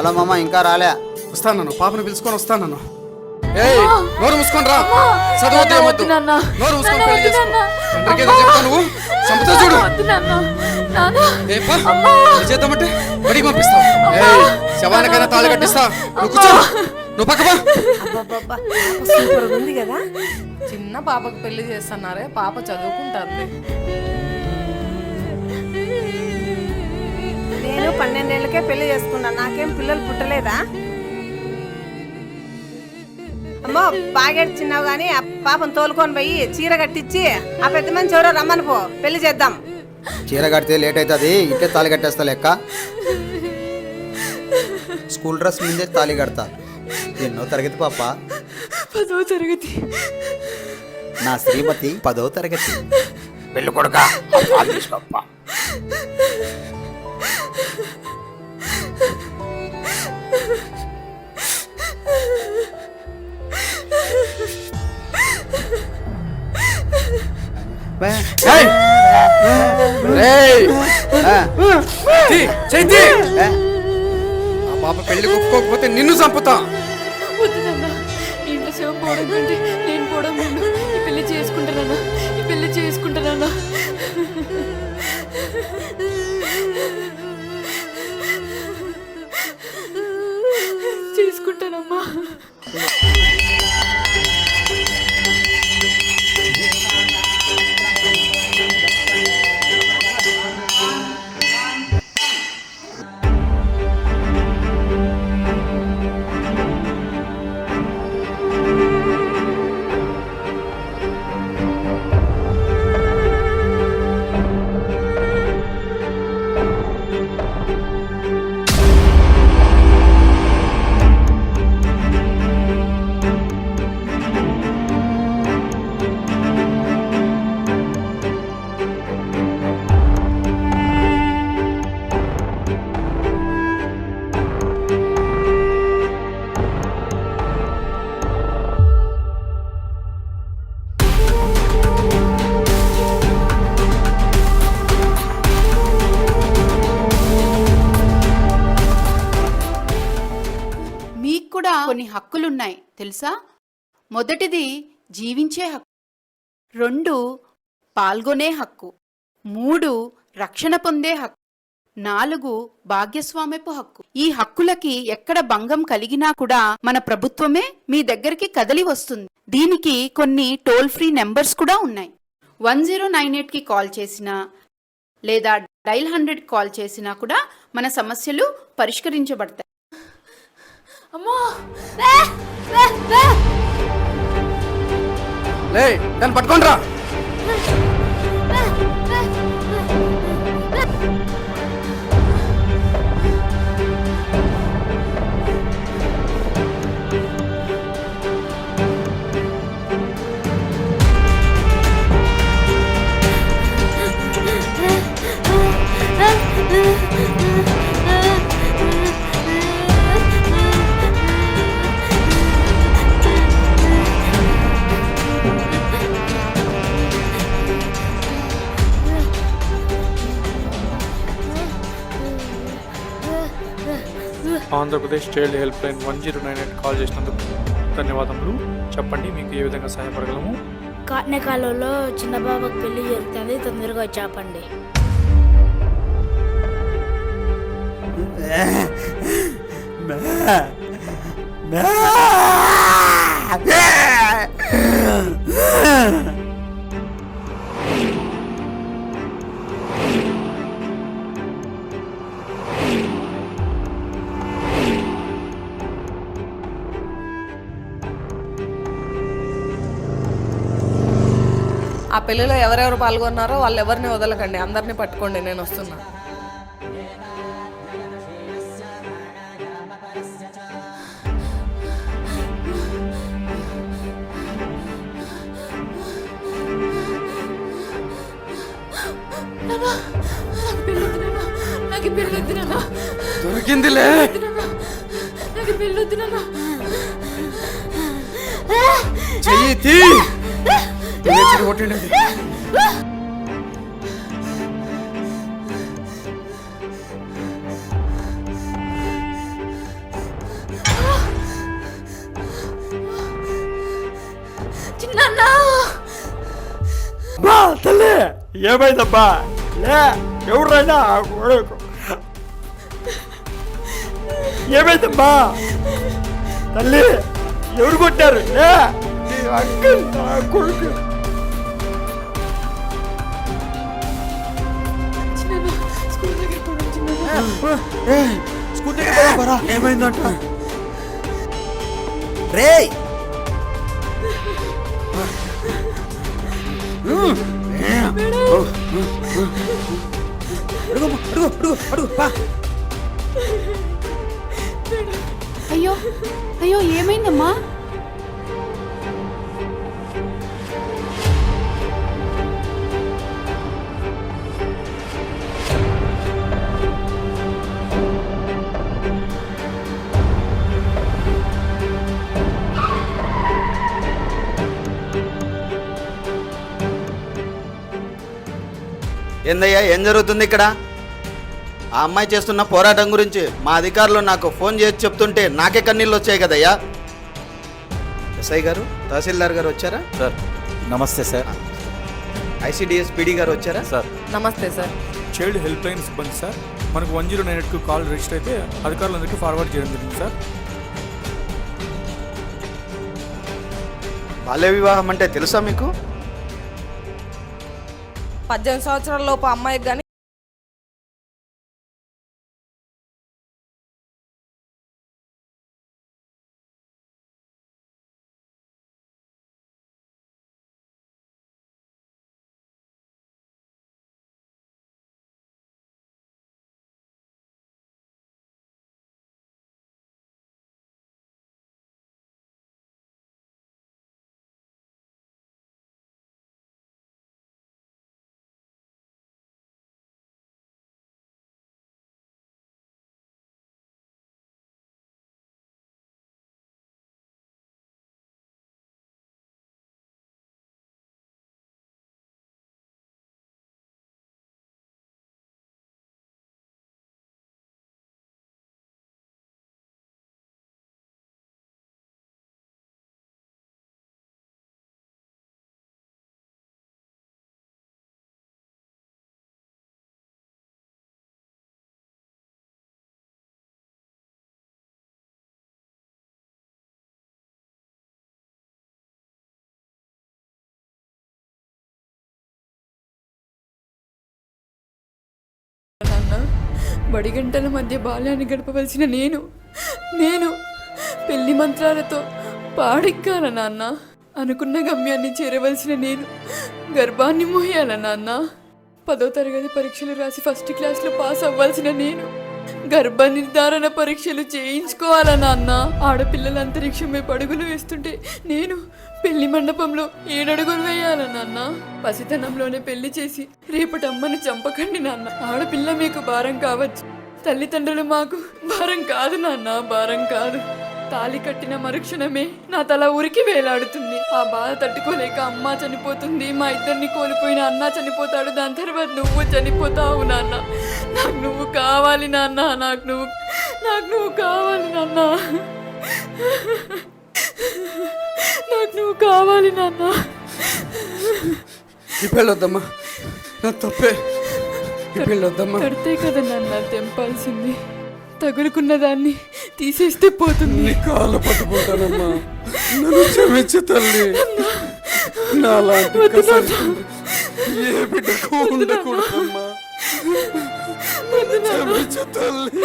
Hello మామ ఇంకా రాలే. వస్తాను పాపను పిలుచుకొని వస్తాను ఏయ్ నోరు మూసుకొని రా. చదవద్దు ఏమొద్దు. నాన్న. నోరు మూసుకొని నాన్న, పెళ్ళి చేసుకో. నాన్న. తండ్రికి ఏదో చెప్తా నువ్వు. చంపుతా చూడు. వద్దు నాన్న. నాన్న. ఏ పా. చేద్దామంటే బడికి పంపిస్తావు. ఏయ్ శవానికైనా తాళి కట్టిస్తా. నువ్వు కూర్చో. నువ్వు పక్క పా. సూపర్ ఉంది కదా. చిన్న పాపకు పెళ్ళి చేస్తున్నారే పాప చదువుకుంటుంది. పన్నెండేళ్ళకే పెళ్ళి చేసుకున్నా నాకేం పిల్లలు పుట్టలేదా? అమ్మో బాగేడు చిన్నావు గాని ఆ పాపను తోలుకొని పోయి చీర కట్టించి ఆ పెద్ద మంచి ఎవరో రమ్మని పో పెళ్ళి చేద్దాం. చీర కడితే లేట్ అవుతుంది ఇట్టే తాళి కట్టేస్తా లెక్క. స్కూల్ డ్రెస్ ముందే తాళి కడతా. ఎన్నో తరగతి పాప. పదో తరగతి. నా శ్రీమతి పదో తరగతి. పెళ్ళి కొడుక తీసుకోప్పా ఏయ్! ఏయ్! ఆ, తీ, చెయ్యి తీ. ఏ, ఆ పాప పెళ్ళి ఒప్పుకోకపోతే నిన్ను చంపుతా. వద్దు నాన్న ఇంట్లో శివం పోవడం కంటే నేను పోవడం ముందు ఈ పెళ్ళి చేసుకుంటానన్నా ఈ పెళ్ళి చేసుకుంటానన్నా. చేసుకుంటానమ్మా. కొన్ని హక్కులున్నాయి తెలుసా? మొదటిది జీవించే హక్కు రెండు పాల్గొనే హక్కు మూడు రక్షణ పొందే హక్కు నాలుగు భాగ్యస్వామ్యపు హక్కు. ఈ హక్కులకి ఎక్కడ భంగం కలిగినా కూడా మన ప్రభుత్వమే మీ దగ్గరికి కదలి వస్తుంది. దీనికి కొన్ని టోల్ ఫ్రీ నెంబర్స్ కూడా ఉన్నాయి. వన్ జీరో నైన్ ఎయిట్కి కాల్ చేసినా లేదా డైల్ హండ్రెడ్ కాల్ చేసినా కూడా మన సమస్యలు పరిష్కరించబడతాయి. అమ్మా! లే దాన్ని పట్టుకోండి రా Andhra Pradesh child help line one zero nine eight call చేసినందుకు ధన్యవాదములు. చెప్పండి మీకు ఏ విధంగా సహాయపడగలము? కాటనకాలలో చిన్న బాబుకి పెళ్ళి జరుగుతుంది తొందరగా వచ్చాపండి. ఆ పెళ్ళిలో ఎవరెవరు పాల్గొన్నారో వాళ్ళు ఎవరిని వదలకండి అందరినీ పట్టుకోండి నేను వస్తున్నా. దొరికిందిలే. నాకు చెయ్యి எங்கேயும் ஓட்டிடாது బా తల్లి ఏమైందబ్బా లే ఎవరైనా కొడుకు ఏమైందమ్మా తల్లి ఎవరు కొట్టారు లే అక్క కొడుకు స్కూటీ ఏమైందంట? రే అయ్యో అయ్యో ఏమైందమ్మా? ఏందయ్యా ఏం జరుగుతుంది ఇక్కడ? ఆ అమ్మాయి చేస్తున్న పోరాటం గురించి మా అధికారులు నాకు ఫోన్ చేసి చెప్తుంటే నాకే కన్నీళ్ళు వచ్చాయి కదయ్యా. ఎస్ఐ గారు తహసీల్దార్ గారు వచ్చారా? సార్ నమస్తే సార్. ఐసిడిఎస్ పిడి గారు వచ్చారా? సార్. నమస్తే సార్. చైల్డ్ హెల్ప్ లైన్ సిబ్బంది సార్. మనకు వన్ జీరో నైన్ ఎయిట్కి కాల్ రిజిస్టర్ అయితే అధికారులందరికీ ఫార్వర్డ్ చేయడం జరిగింది సార్. బాల్య వివాహం అంటే తెలుసా మీకు? పద్దెనిమిది సంవత్సరాల లోపు అమ్మాయికి కానీ నాన్న బడి గంటల మధ్య బాల్యాన్ని గడపవలసిన నేను నేను పెళ్ళి మంత్రాలతో పాడెక్కాల నాన్న. అనుకున్న గమ్యాన్ని చేరవలసిన నేను గర్భాన్ని మోయాల నాన్న. పదో తరగతి పరీక్షలు రాసి ఫస్ట్ క్లాస్లో పాస్ అవ్వాల్సిన నేను గర్భ నిర్ధారణ పరీక్షలు చేయించుకోవాలా నాన్న. ఆడపిల్లల అంతరిక్షమే పడుగులు వేస్తుంటే నేను పెళ్ళి మండపంలో ఏడడుగులు వేయాల నాన్న. పసితనంలోనే పెళ్ళి చేసి రేపటి అమ్మను చంపకండి నాన్న. ఆడపిల్ల మీకు భారం కావచ్చు. తల్లిదండ్రులు మాకు భారం కాదు నాన్న. భారం కాదు. తాలి కట్టిన మరుక్షణమే నా తల ఉరికి వేలాడుతుంది. ఆ బాధ తట్టుకోలేక అమ్మ చనిపోతుంది. మా ఇద్దరిని కోల్పోయిన అన్న చనిపోతాడు. దాని తర్వాత నువ్వు చనిపోతావు నాన్న. నాకు నువ్వు కావాలి నాన్న. నాకు నువ్వు నాకు నువ్వు కావాలి నాన్న. నువ్వు కావాలి నాన్న. ఈ పెళ్ళొద్దమ్మా. నా తప్పే. ఈ పెళ్ళొద్దమ్మా. కడితే కదా నాన్న తెంపాల్సింది. తగులుకున్న దాన్ని తీసేస్తే పోతుంది. నీ కాళ్ళు పట్టుకుంటానమ్మా నన్ను క్షమించు తల్లి. నాలాంటి. కసాయి ఏ బిడ్డకు ఉండకూడదమ్మా. క్షమించు తల్లి.